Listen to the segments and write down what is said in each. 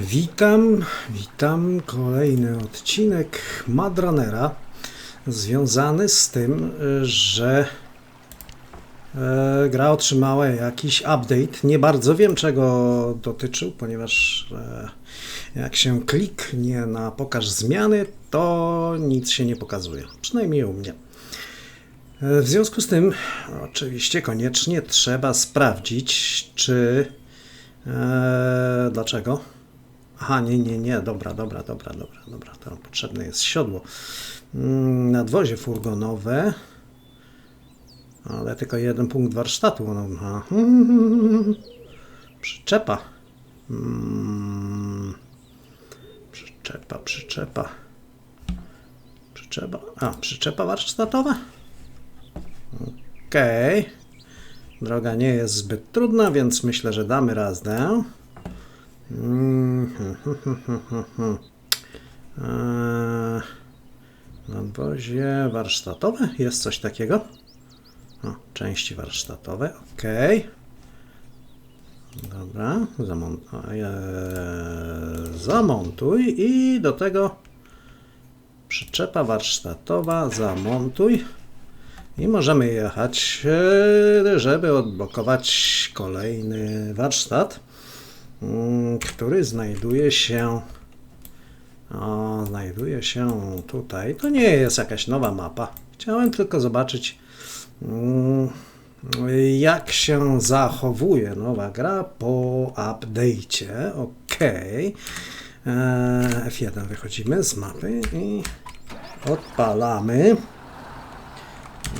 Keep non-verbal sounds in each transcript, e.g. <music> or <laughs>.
Witam, witam. Kolejny odcinek Madranera związany z tym, że e, gra otrzymała jakiś update. Nie bardzo wiem, czego dotyczył, ponieważ e, jak się kliknie na pokaż zmiany, to nic się nie pokazuje. Przynajmniej u mnie. E, W związku z tym, oczywiście, koniecznie trzeba sprawdzić, czy. E, dlaczego? Aha, nie, nie, nie, dobra, dobra, dobra, dobra, dobra, to potrzebne jest siodło. Mm, Nadwozie furgonowe, ale tylko jeden punkt warsztatu. No. <laughs> Przyczepa. Mm, Przyczepa, przyczepa. Przyczepa, a, przyczepa warsztatowa? Okej. Droga nie jest zbyt trudna, więc myślę, że damy radę. <laughs> Mm, hm, hm, hm, hm, hm, hm. Eee, Nadwozie warsztatowe? Jest coś takiego? O, części warsztatowe, ok. Dobra, eee, zamontuj i do tego przyczepa warsztatowa, zamontuj. I możemy jechać, e, żeby odblokować kolejny warsztat, który znajduje się. O, znajduje się tutaj. To nie jest jakaś nowa mapa. Chciałem tylko zobaczyć, mm, jak się zachowuje nowa gra po update'cie. Ok. F1 wychodzimy z mapy i odpalamy.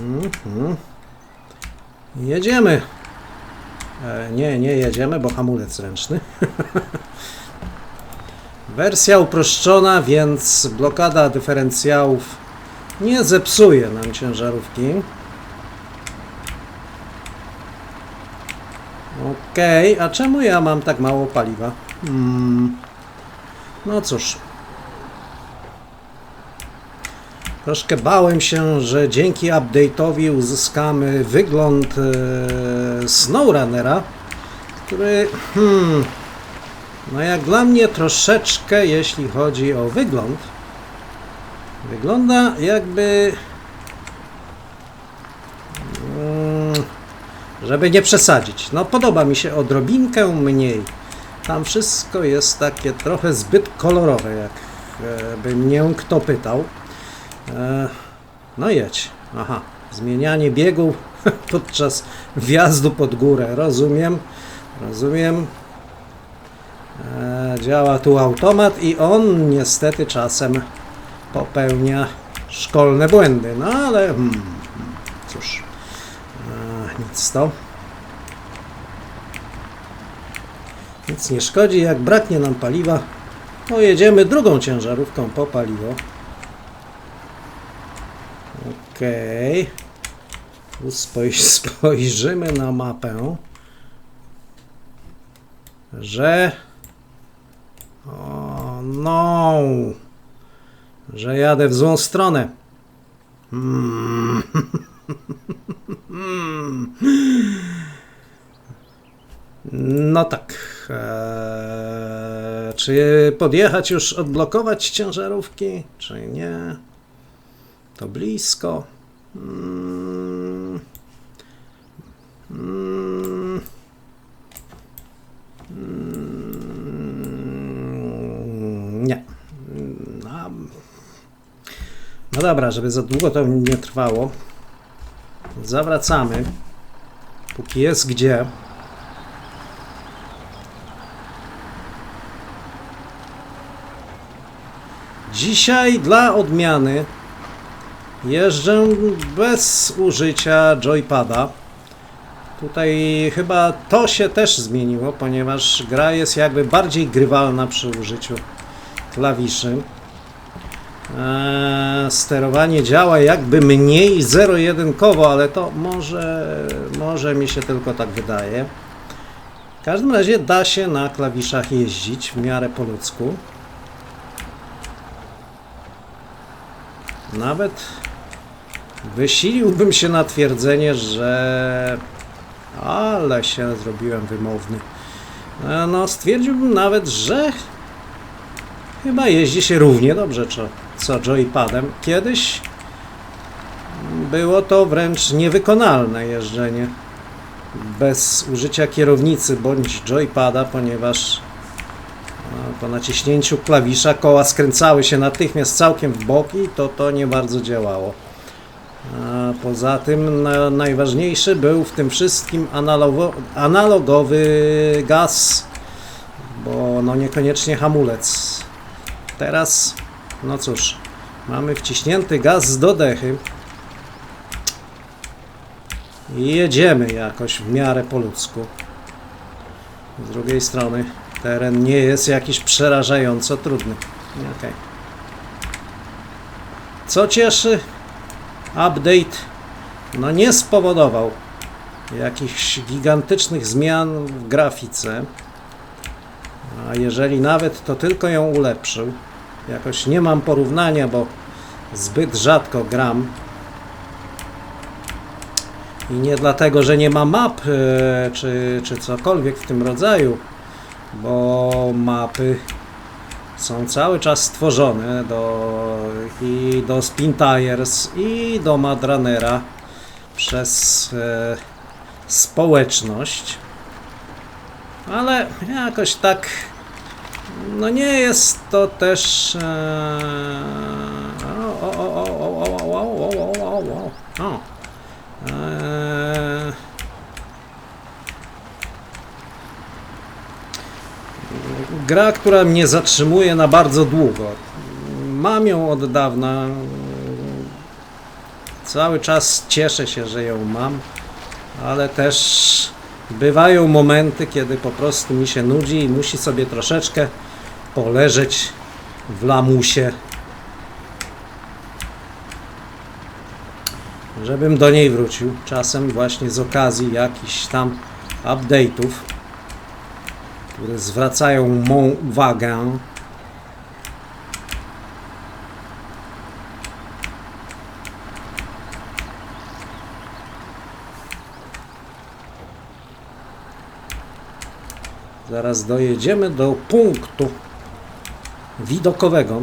Mhm. Jedziemy. E, nie, nie jedziemy, bo hamulec ręczny. <laughs> Wersja uproszczona, więc blokada dyferencjałów nie zepsuje nam ciężarówki. Okej, a czemu ja mam tak mało paliwa? Hmm. No cóż. Troszkę bałem się, że dzięki update'owi uzyskamy wygląd e, SnowRunnera, który, hmm, no jak dla mnie troszeczkę, jeśli chodzi o wygląd, wygląda jakby, mm, żeby nie przesadzić. No podoba mi się odrobinkę mniej. Tam wszystko jest takie trochę zbyt kolorowe, jak e, mnie kto pytał. E, No jedź. Aha, zmienianie biegów <laughs> podczas wjazdu pod górę. Rozumiem, rozumiem. E, Działa tu automat i on niestety czasem popełnia szkolne błędy. No ale hmm, cóż, e, nic to. Nic nie szkodzi, jak braknie nam paliwa, to jedziemy drugą ciężarówką po paliwo. Tu spoj- <laughs> spojrzymy na mapę. Że. O, no. Że jadę w złą stronę. Hmm. <laughs> No tak. Eee, czy podjechać już, odblokować ciężarówki, czy nie? To blisko. Mm. Mm. Mm. Nie. No. no dobra, żeby za długo to nie trwało. Zawracamy. Póki jest gdzie. Dzisiaj dla odmiany Jeżdżę bez użycia joypada. Tutaj chyba to się też zmieniło, ponieważ gra jest jakby bardziej grywalna przy użyciu klawiszy. Eee, sterowanie działa jakby mniej zero-jedynkowo, ale to może, może mi się tylko tak wydaje. W każdym razie da się na klawiszach jeździć w miarę po ludzku. Nawet wysiliłbym się na twierdzenie, że. Ale się zrobiłem wymowny. E, No, stwierdziłbym nawet, że Chyba jeździ się równie dobrze co, co joypadem. Kiedyś było to wręcz niewykonalne jeżdżenie bez użycia kierownicy bądź joypada, ponieważ a, po naciśnięciu klawisza koła skręcały się natychmiast całkiem w bok i to, to nie bardzo działało. A poza tym na, najważniejszy był w tym wszystkim analogo, analogowy gaz, bo no niekoniecznie hamulec. Teraz, no cóż, mamy wciśnięty gaz do dechy i jedziemy jakoś w miarę po ludzku. Z drugiej strony teren nie jest jakiś przerażająco trudny. Okej. Co cieszy? Update no nie spowodował jakichś gigantycznych zmian w grafice. A jeżeli nawet, to tylko ją ulepszył. Jakoś nie mam porównania, bo zbyt rzadko gram. I nie dlatego, że nie ma map, e, czy, czy cokolwiek w tym rodzaju, bo mapy są cały czas stworzone do, i do Spin Tires, i do Madranera przez e, społeczność. Ale jakoś tak, no nie jest to też. E, o, o, o, o, o, o, o, o, o, o, o, Gra, która mnie zatrzymuje na bardzo długo. Mam ją od dawna. Cały czas cieszę się, że ją mam, ale też bywają momenty, kiedy po prostu mi się nudzi i musi sobie troszeczkę poleżeć w lamusie żebym do niej wrócił. Czasem właśnie z okazji jakichś tam update'ów, które zwracają mą uwagę. Zaraz dojedziemy do punktu widokowego.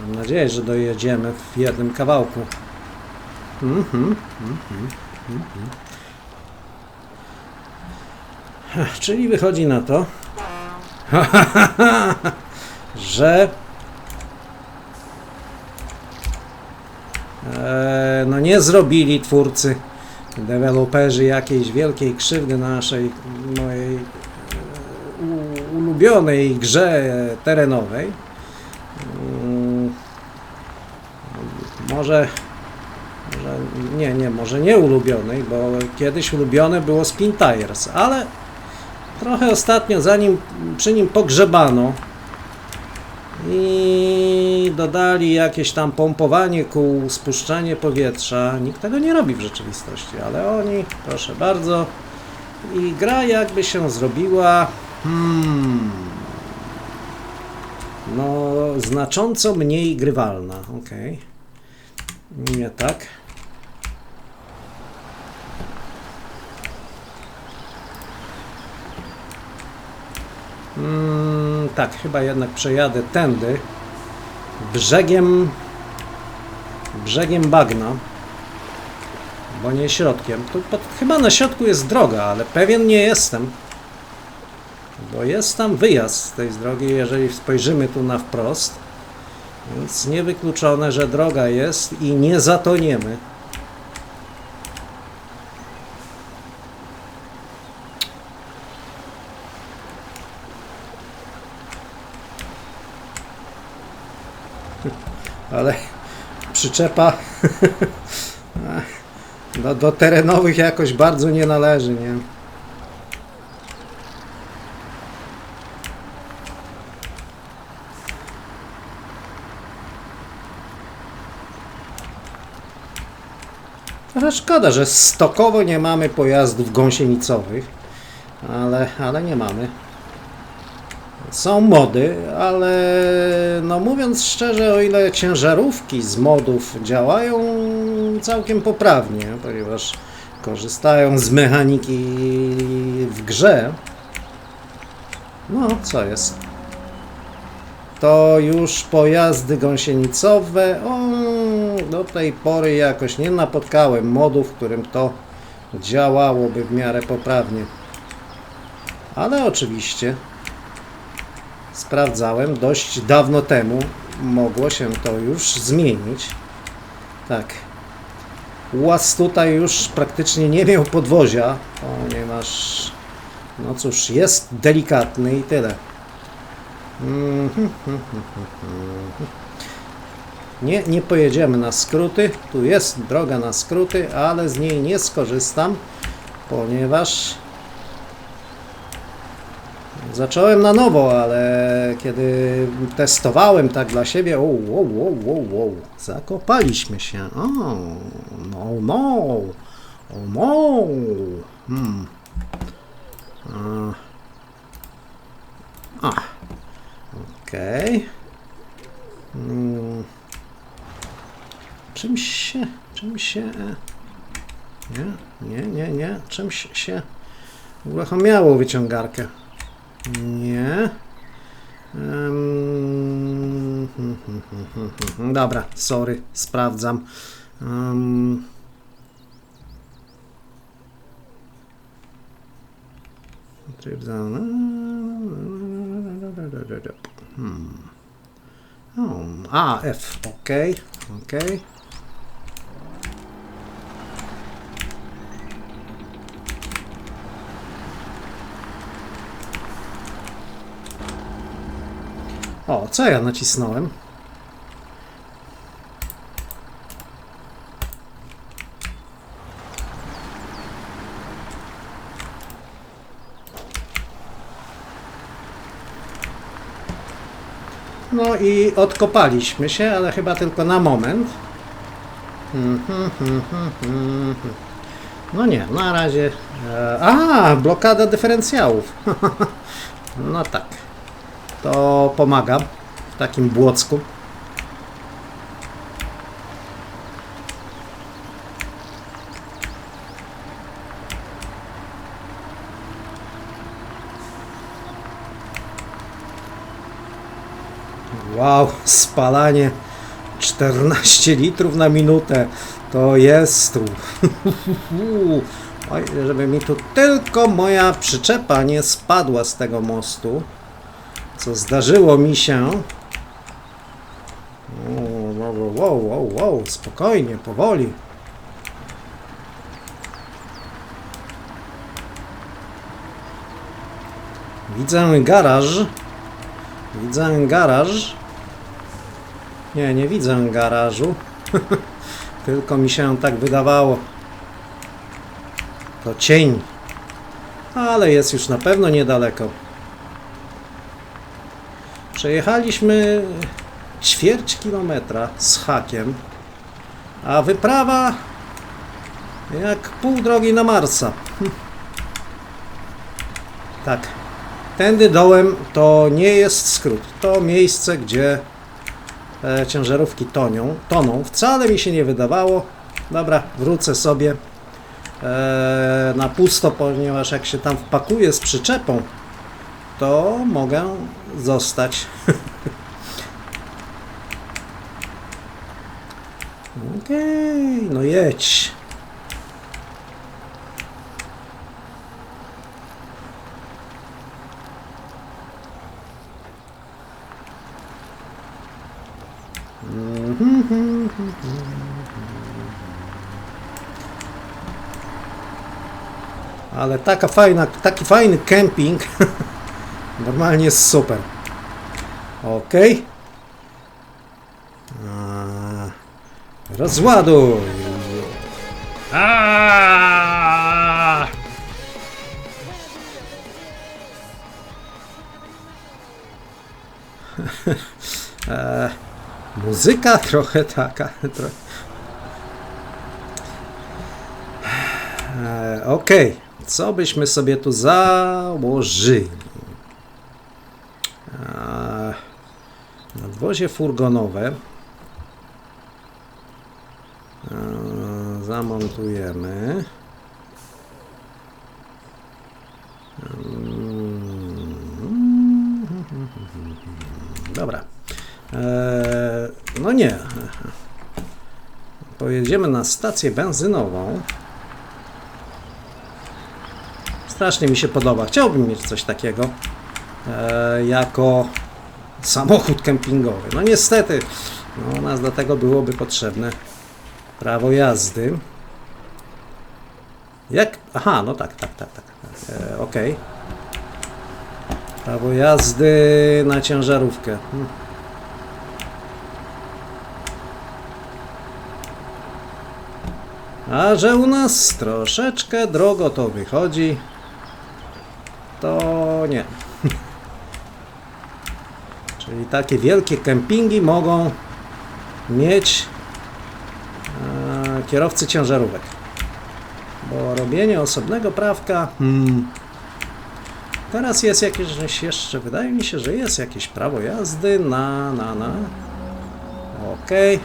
Mam nadzieję, że dojedziemy w jednym kawałku. Mhm, mhm. Ech, Czyli wychodzi na to, <laughs> że e, no nie zrobili twórcy, deweloperzy jakiejś wielkiej krzywdy naszej mojej e, u- ulubionej grze terenowej. Mm, Może nie, nie, może nie ulubionej, bo kiedyś ulubione było Spin Tires, ale trochę ostatnio zanim przy nim pogrzebano i dodali jakieś tam pompowanie kół, spuszczanie powietrza. Nikt tego nie robi w rzeczywistości, ale oni, proszę bardzo, i gra jakby się zrobiła hmm, no znacząco mniej grywalna, okej. Nie tak. Mm, tak, chyba jednak przejadę tędy. Brzegiem. Brzegiem bagna. Bo nie środkiem. Tu pod, chyba na środku jest droga, ale pewien nie jestem. Bo jest tam wyjazd z tej drogi, jeżeli spojrzymy tu na wprost. Więc niewykluczone, że droga jest i nie zatoniemy. Ale przyczepa do, do terenowych jakoś bardzo nie należy, nie? Trochę szkoda, że stokowo nie mamy pojazdów gąsienicowych, ale, ale nie mamy. Są mody, ale no mówiąc szczerze, o ile ciężarówki z modów działają całkiem poprawnie, ponieważ korzystają z mechaniki w grze. No, co jest? to już pojazdy gąsienicowe. O, do tej pory jakoś nie napotkałem modu, w którym to działałoby w miarę poprawnie. Ale oczywiście sprawdzałem dość dawno temu. Mogło się to już zmienić. Tak. Łaz tutaj już praktycznie nie miał podwozia, ponieważ no cóż, jest delikatny i tyle. Mhm. Nie, nie pojedziemy na skróty. Tu jest droga na skróty, ale z niej nie skorzystam, ponieważ zacząłem na nowo, ale kiedy testowałem tak dla siebie, o, wow, wow, wow, wow, zakopaliśmy się. O, no, no, o, no. Hmm. A. Okej. Mm. Czymś się, czymś się... e, Nie, nie, nie, nie. Czymś się uruchamiało wyciągarkę. Nie. Dobra, sorry, sprawdzam. Hmm. A, F, ok, ok. O, co ja nacisnąłem? No i odkopaliśmy się, ale chyba tylko na moment. Hmm, hmm, hmm. No nie, na razie. E, a, blokada dyferencjałów. <laughs> no tak. To pomaga w takim błocku. Wow, spalanie 14 litrów na minutę. To jest tu. Oj, żeby mi tu tylko moja przyczepa nie spadła z tego mostu. Co zdarzyło mi się. Wow, wow, wow, wow, spokojnie, powoli. Widzę garaż. Widzę garaż. Nie, nie widzę garażu. <laughs> Tylko mi się tak wydawało. To cień. Ale jest już na pewno niedaleko. Przejechaliśmy ćwierć kilometra z hakiem, a wyprawa jak pół drogi na Marsa. <laughs> tak. Tędy dołem to nie jest skrót. To miejsce, gdzie e, ciężarówki tonią, toną. Wcale mi się nie wydawało. Dobra, wrócę sobie e, na pusto, ponieważ jak się tam wpakuję z przyczepą, to mogę zostać. <laughs> Okej, no jedź. <laughs> Ale taka fajna, taki fajny camping. <laughs> Normalnie jest super. Ok. Rozładuj. Aaaa! <laughs> e, muzyka trochę taka. Tro... E, Okej, co byśmy sobie tu założyli? E, nadwozie furgonowe. E, zamontujemy. Dobra. E, no nie. Pojedziemy na stację benzynową. Strasznie mi się podoba. Chciałbym mieć coś takiego e, jako samochód kempingowy. No niestety, no, u nas do tego byłoby potrzebne prawo jazdy. Jak? Aha, no tak, tak, tak, tak. E, Okej. Prawo jazdy na ciężarówkę. Hmm. A że u nas troszeczkę drogo to wychodzi, to nie. Czyli takie wielkie kempingi mogą mieć e, kierowcy ciężarówek. Bo robienie osobnego prawka. Hmm, teraz jest jakieś jeszcze, wydaje mi się, że jest jakieś prawo jazdy na, na, na. Okej.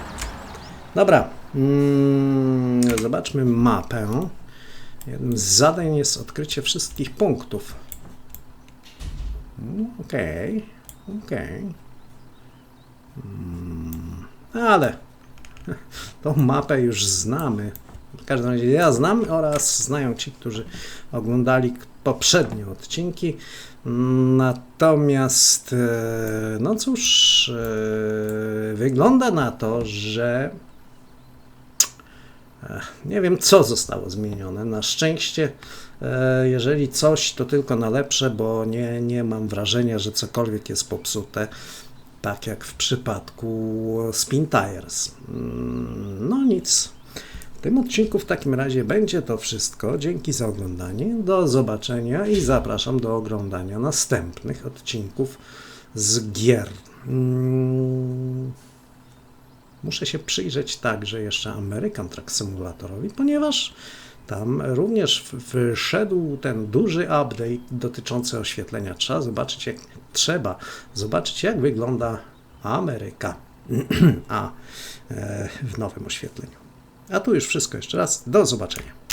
Dobra. Mm, zobaczmy mapę. Jednym z zadań jest odkrycie wszystkich punktów. Mm, Okej, okej. Mm, ale <laughs> tą mapę już znamy. W każdym razie ja znam oraz znają ci, którzy oglądali poprzednie odcinki. Natomiast, e, no cóż, e, wygląda na to, że Ech, Nie wiem, co zostało zmienione. Na szczęście, e, jeżeli coś, to tylko na lepsze, bo nie, nie mam wrażenia, że cokolwiek jest popsute, tak jak w przypadku Spin Tires. Mm, No nic. W tym odcinku w takim razie będzie to wszystko. Dzięki za oglądanie. Do zobaczenia i zapraszam do oglądania następnych odcinków z gier. Mm, Muszę się przyjrzeć także jeszcze American Truck Simulatorowi, ponieważ tam również wszedł ten duży update dotyczący oświetlenia. Trzeba zobaczyć, jak trzeba zobaczyć, jak wygląda Ameryka <clears throat> A e, w nowym oświetleniu. A tu już wszystko jeszcze raz. Do zobaczenia.